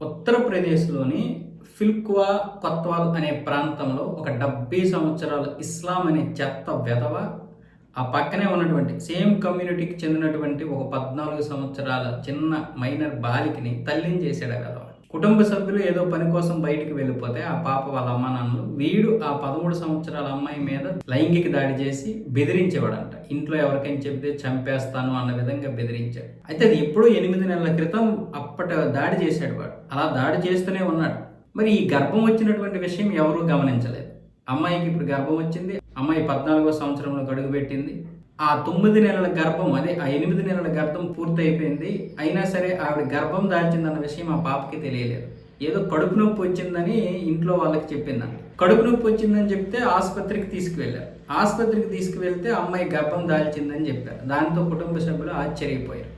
ఉత్తరప్రదేశ్లోని ఫిల్క్వా కొత్వాల్ అనే ప్రాంతంలో ఒక డెబ్బై సంవత్సరాల ఇస్లాం అనే చెత్త వెధవ ఆ పక్కనే ఉన్నటువంటి సేమ్ కమ్యూనిటీకి చెందినటువంటి ఒక పద్నాలుగు సంవత్సరాల చిన్న మైనర్ బాలికని తల్లిని చేశాడు ఆ వెధవ. కుటుంబ సభ్యులు ఏదో పని కోసం బయటికి వెళ్ళిపోతే ఆ పాప వాళ్ళ అమ్మ నాన్నలు వీడు ఆ పదమూడు సంవత్సరాల అమ్మాయి మీద లైంగిక దాడి చేసి బెదిరించేవాడంట. ఇంట్లో ఎవరికైనా చెప్తే చంపేస్తాను అన్న విధంగా బెదిరించాడు. అయితే అది ఎప్పుడో ఎనిమిది నెలల క్రితం అప్పట దాడి చేశాడు వాడు. అలా దాడి చేస్తూనే ఉన్నాడు. మరి ఈ గర్భం వచ్చినటువంటి విషయం ఎవరూ గమనించలేదు. అమ్మాయికి ఇప్పుడు గర్భం వచ్చింది. అమ్మాయి పద్నాలుగో సంవత్సరంలో గడుగు పెట్టింది. ఆ తొమ్మిది నెలల గర్భం అదే ఆ ఎనిమిది నెలల గర్భం పూర్తయిపోయింది. అయినా సరే ఆవిడ గర్భం దాల్చిందన్న విషయం ఆ పాపకి తెలియలేదు. ఏదో కడుపు నొప్పి వచ్చిందని ఇంట్లో వాళ్ళకి చెప్పిందంట. కడుపు నొప్పి వచ్చిందని చెప్తే ఆసుపత్రికి తీసుకువెళ్ళారు. ఆసుపత్రికి తీసుకువెళ్తే అమ్మాయి గర్భం దాల్చిందని చెప్పారు. దాంతో కుటుంబ సభ్యులు ఆశ్చర్యపోయారు.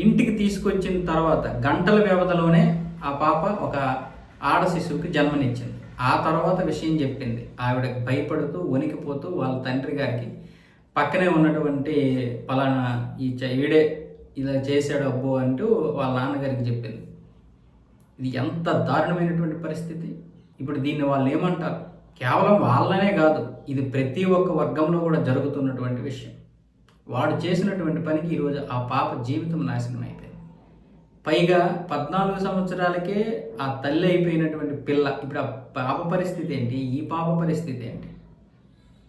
ఇంటికి తీసుకొచ్చిన తర్వాత గంటల వ్యవధిలోనే ఆ పాప ఒక ఆడ శిశువుకి జన్మనిచ్చింది. ఆ తర్వాత విషయం చెప్పింది. ఆవిడ భయపడుతూ వణికిపోతూ వాళ్ళ తండ్రి గారికి పక్కనే ఉన్నటువంటి పలానా ఈ చ- ఈడే ఇలా చేశాడు అబ్బో అంటూ వాళ్ళ నాన్నగారికి చెప్పింది. ఇది ఎంత దారుణమైనటువంటి పరిస్థితి. ఇప్పుడు దీన్ని వాళ్ళు ఏమంటారు? కేవలం వాళ్ళనే కాదు ఇది ప్రతి ఒక్క వర్గంలో కూడా జరుగుతున్నటువంటి విషయం. వాడు చేసినటువంటి పనికి ఈరోజు ఆ పాప జీవితం నాశనం అయిపోయింది. పైగా పద్నాలుగు సంవత్సరాలకే ఆ తల్లి అయిపోయినటువంటి పిల్ల ఇప్పుడు ఆ పాప పరిస్థితి ఏంటి? ఈ పాప పరిస్థితి ఏంటి?